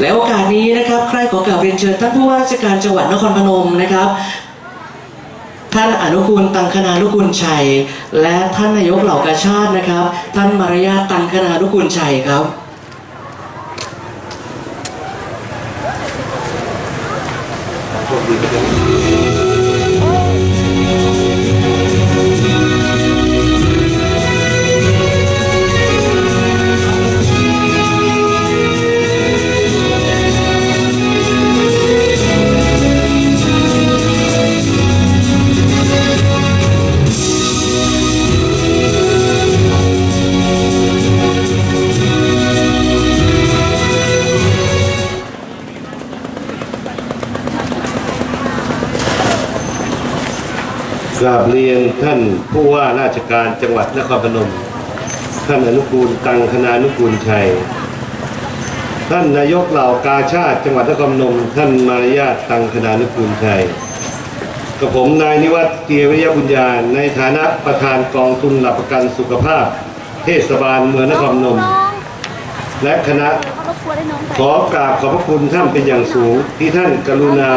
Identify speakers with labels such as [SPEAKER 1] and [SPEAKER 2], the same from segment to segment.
[SPEAKER 1] และโอกาสนี้นะครับใครขอกราบเรียนเชิญท่านผู้ว่าราชการจังหวัดนครพนมนะครับ ท่านอนุคุณตังคณานุกูลชัย และท่านนายกเหล่ากาชาตินะครับ ท่านมารยาตังคณานุกูลชัยครับ
[SPEAKER 2] กราบเรียนท่านผู้ว่าราชการจังหวัดนครพนม ท่านอนุกูลตังคณานุกูลชัย ท่านนายกเหล่ากาชาติจังหวัดนครพนม ท่านมารยาทตังคณานุกูลชัยกับผมนายนิวัฒน์เกียรติวิทยาบุญญาในฐานะประธานกองทุนหลักประกันสุขภาพ เทศบาลเมืองนครพนม และคณะ
[SPEAKER 3] เขารบกวนให้น้อง
[SPEAKER 2] ขอกราบขอบพระคุณท่านเป็นอย่างสูงที่ท่านกรุณา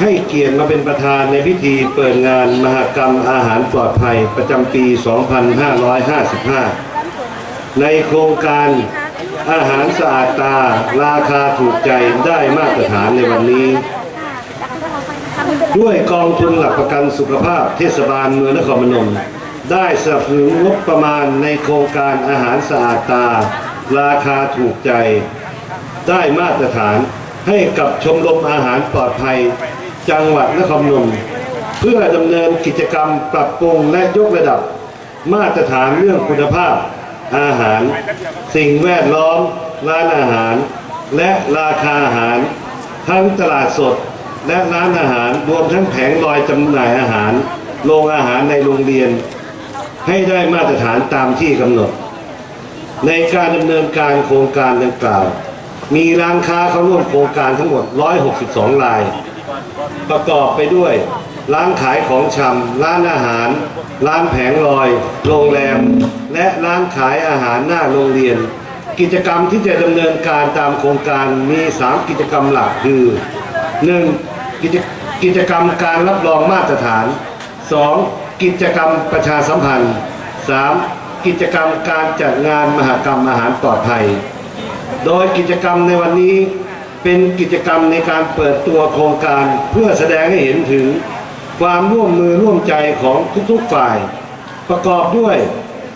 [SPEAKER 2] ให้เกียรติมาเป็นประธานในพิธีเปิดงานมหกรรมอาหารปลอดภัยประจำปี 2555 ในโครงการอาหารสะอาดตาราคาถูกใจได้มาตรฐานในวันนี้ ด้วยกองทุนหลักประกันสุขภาพเทศบาลเมืองนครพนมได้สนับสนุนงบประมาณในโครงการอาหารสะอาดตา ราคาถูกใจ ได้มาตรฐาน ให้กับชมรมอาหารปลอดภัย จังหวัดนครนมเพื่อดำเนินกิจกรรมปรับปรุงและยกระดับ มาตรฐานเรื่องคุณภาพ อาหาร สิ่งแวดล้อม ร้านอาหาร และราคาอาหาร ทั้งตลาดสดและร้านอาหารรวมทั้งแผงลอยจำหน่ายอาหารโรงอาหารในโรงเรียน ให้ได้มาตรฐานตามที่กำหนด ในการดำเนินการโครงการดังกล่าว มีร้านค้าเข้าร่วมโครงการทั้งหมด 162 ราย ประกอบไปด้วย ร้านขายของชำ ร้านอาหาร ร้านแผงลอย โรงแรม และร้านขายอาหารหน้าโรงเรียน กิจกรรมที่จะดำเนินการตามโครงการมี 3 กิจกรรมหลักคือ 1. กิจกิจกรรมการรับรองมาตรฐาน 2. กิจกรรมประชาสัมพันธ์ 3. กิจกรรมการจัดงานมหกรรมอาหารปลอดภัย โดยกิจกรรมในวันนี้เป็นกิจกรรมในการเปิดตัวโครงการเพื่อแสดงให้เห็นถึง ความร่วมมือร่วมใจของทุกๆฝ่าย ประกอบด้วย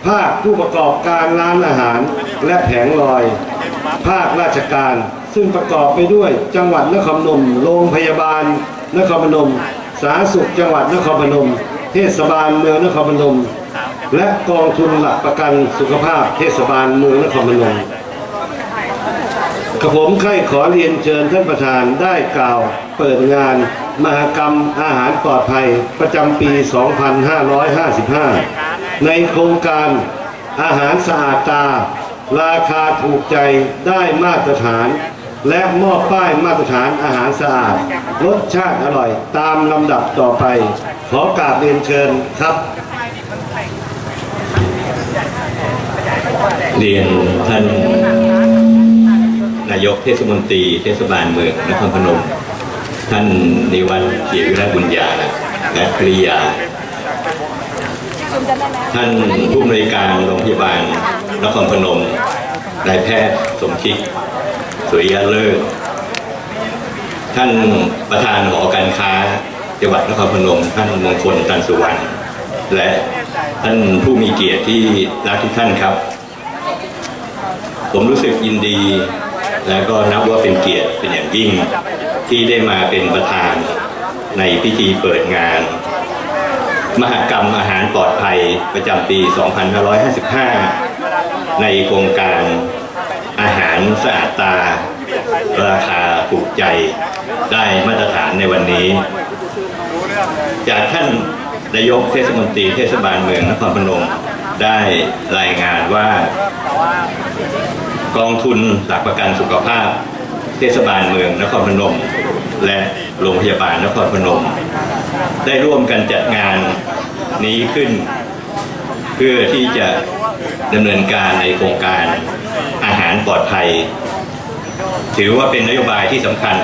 [SPEAKER 2] ภาคผู้ประกอบการร้านอาหารและแผงลอย ภาคราชการ ซึ่งประกอบไปด้วยจังหวัดนครพนมโรงพยาบาล นครพนม สาธารณสุขจังหวัดนครพนม เทศบาลเมืองนครพนม และกองทุนหลักประกันสุขภาพเทศบาลเมืองนครพนม กับผมใครขอเรียนเชิญท่านประธานได้กล่าวเปิดงาน มหกรรมอาหารปลอดภัยประจำปี 2555 ในโครงการอาหารสะอาดตา ราคาถูกใจได้มาตรฐาน และมอบป้ายมาตรฐานอาหารสะอาด รสชาติอร่อยตามลำดับต่อไป ขอกราบเรียนเชิญครับ
[SPEAKER 4] เรียนท่านายกเทศมนตรีเทศบาลเมืองนครพนม ท่านนิวัฒน์เกียรติวิรัตบุญญาและภริยา ท่านผู้อำนวยการโรงพยาบาลนครพนมนายแพทย์สมคิดสุริยะเลิศท่านประธานหอการค้าจังหวัดนครพนม ท่านมงคลตันสุวรรณและท่านผู้มีเกียรติที่รักทุกท่านครับ ผมรู้สึกยินดี และก็นับว่าเป็นเกียรติเป็นอย่างยิ่งที่ได้มาเป็นประธานในพิธีเปิดงาน มหกรรมอาหารปลอดภัยประจำปี 2555 ในโครงการอาหารสะอาดตา ราคาถูกใจได้มาตรฐานในวันนี้ จากท่านนายกเทศมนตรีเทศบาลเมืองนครพนมได้รายงานว่า กองทุนหลักประกันสุขภาพ เทศบาลเมืองนครพนม และโรงพยาบาลนครพนม ได้ร่วมกันจัดงานนี้ขึ้น เพื่อที่จะดำเนินการในโครงการอาหารปลอดภัย ถือว่าเป็นนโยบายที่สำคัญ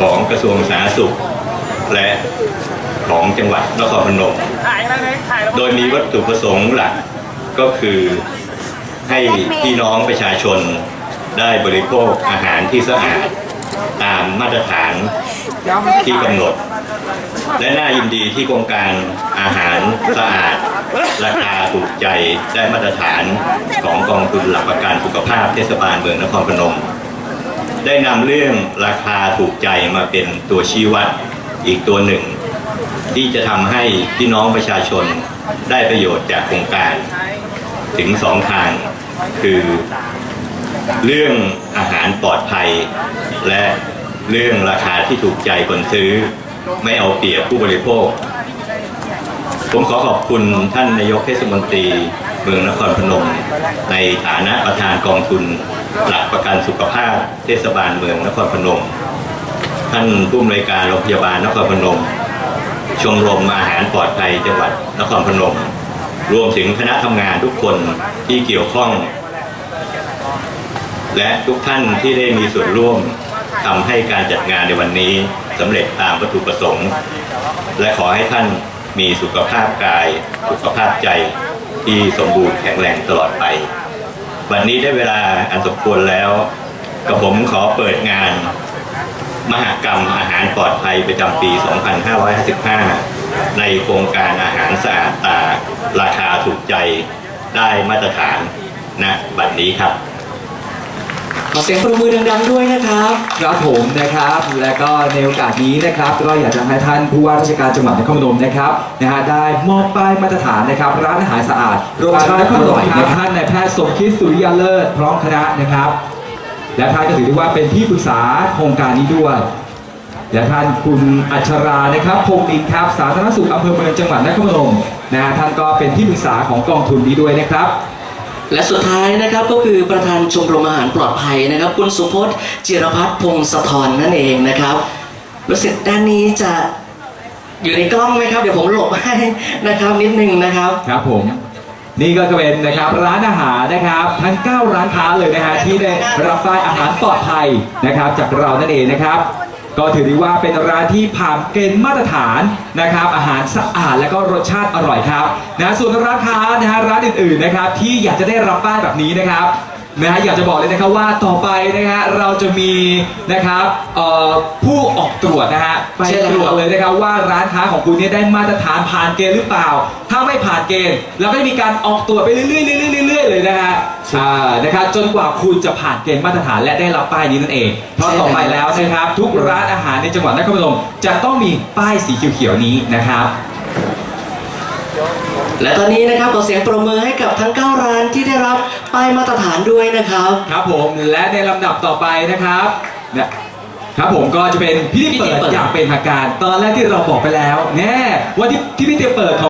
[SPEAKER 4] ของกระทรวงสาธารณสุข และของจังหวัดนครพนม โดยมีวัตถุประสงค์หลักก็คือ ให้พี่น้องประชาชนได้บริโภคอาหารที่สะอาดตามมาตรฐานที่กำหนด และน่ายินดีที่โครงการอาหารสะอาด ราคาถูกใจได้มาตรฐานของกองทุนหลักประกันสุขภาพเทศบาลเมืองนครพนม ได้นำเรื่องราคาถูกใจมาเป็นตัวชี้วัดอีกตัวหนึ่ง ที่จะทำให้พี่น้องประชาชนได้ประโยชน์จากโครงการ ถึงสองทาง คือเรื่องอาหารปลอดภัย และเรื่องราคาที่ถูกใจคนซื้อ ไม่เอาเปรียบผู้บริโภค ผมขอขอบคุณท่านนายกเทศมนตรีเมืองนครพนม ในฐานะประธานกองทุนหลักประกันสุขภาพเทศบาลเมืองนครพนม ท่านผู้อำนวยการโรงพยาบาลนครพนม ชมรมอาหารปลอดภัยจังหวัดนครพนม รวมถึงคณะทำงานทุกคนที่เกี่ยวข้อง และทุกท่านที่ได้มีส่วนร่วมทำให้การจัดงานในวันนี้สำเร็จตามวัตถุประสงค์ และขอให้ท่านมีสุขภาพกาย สุขภาพใจที่สมบูรณ์แข็งแรงตลอดไป วันนี้ได้เวลาอันสมควรแล้วกับผมขอเปิดงาน มหกรรมอาหารปลอดภัยประจำปี 2555 ในโครงการอาหารสะอาดตาราคาถูกใจได้มาตรฐานณบัดนี้ครับ
[SPEAKER 1] ขอเสียงปรบมือดังๆด้วยนะครับ
[SPEAKER 5] ครับผมนะครับ และก็ในโอกาสนี้นะครับ ก็อยากจะให้ท่านผู้ว่าราชการจังหวัดนครพนมนะครับนะฮะได้มอบป้ายมาตรฐานนะครับร้านอาหารสะอาดรสชาติอร่อยนะท่านนายแพทย์สมคิดสุริยาเลิศพร้อมคณะนะครับ และท่านก็ถือได้ว่าเป็นที่ปรึกษาโครงการนี้ด้วย และท่านคุณอัชรานะครับพงศ์ดินครับ สาธารณสุขอำเภอเมืองจังหวัดนครพนมนะฮะท่านก็เป็นที่ปรึกษาของกองทุนนี้ด้วยนะครับ
[SPEAKER 1] และสุดท้ายนะครับก็คือประธานชมรมอาหารปลอดภัยนะครับ คุณสุพจน์จิรพัฒน์พงศธรนั่นเองนะครับรู้สึกด้านนี้จะอยู่ในกล้องไหมครับ เดี๋ยวผมหลบให้นะครับนิดนึงนะครับ
[SPEAKER 5] ครับผมนี่ก็เป็นนะครับร้านอาหารนะครับทั้ง 9 ร้านค้าเลยนะฮะที่ได้รับป้ายอาหารปลอดภัยนะครับ จากเรานั่นเองนะครับ ก็ถือได้ว่าเป็นร้านที่ผ่านเกณฑ์มาตรฐานนะครับ อาหารสะอาดและก็รสชาติอร่อยครับนะส่วนร้านค้านะฮะร้านอื่นๆนะครับที่อยากจะได้รับป้ายแบบนี้นะครับ นะฮะอยากจะบอกเลยนะครับว่าต่อไปนะฮะเราจะมีนะครับเอ่อผู้ออกตรวจนะฮะไป
[SPEAKER 1] ใช่แล้ว
[SPEAKER 5] ตรวจเลยนะครับว่าร้านค้าของคุณเนี่ยได้มาตรฐานผ่านเกณฑ์หรือเปล่า ถ้าไม่ผ่านเกณฑ์เราก็จะมีการออกตรวจไปเรื่อยๆเรื่อยๆเรื่อยๆเลยนะฮะอ่านะครับจนกว่าคุณจะผ่านเกณฑ์มาตรฐานและได้รับป้ายนี้นั่นเองเพราะต่อไปแล้วนะครับทุกร้านอาหารในจังหวัดนครพนมจะต้องมีป้ายสีเขียวๆนี้นะครับ
[SPEAKER 1] และตอนนี้นะครับขอเสียงปรบมือให้กับทั้ง 9 ร้านที่ได้รับป้ายมาตรฐานด้วยนะครับ
[SPEAKER 5] ครับผมและในลำดับต่อไปนะครับเนี่ยครับผมก็จะเป็นพิธีเปิ
[SPEAKER 1] พิธี
[SPEAKER 5] ด
[SPEAKER 1] เปิด
[SPEAKER 5] อย่างเป็นทางการ ตอนแรกที่เราบอกไปแล้วแน่ว่าที่ที่พิธีเปิดของ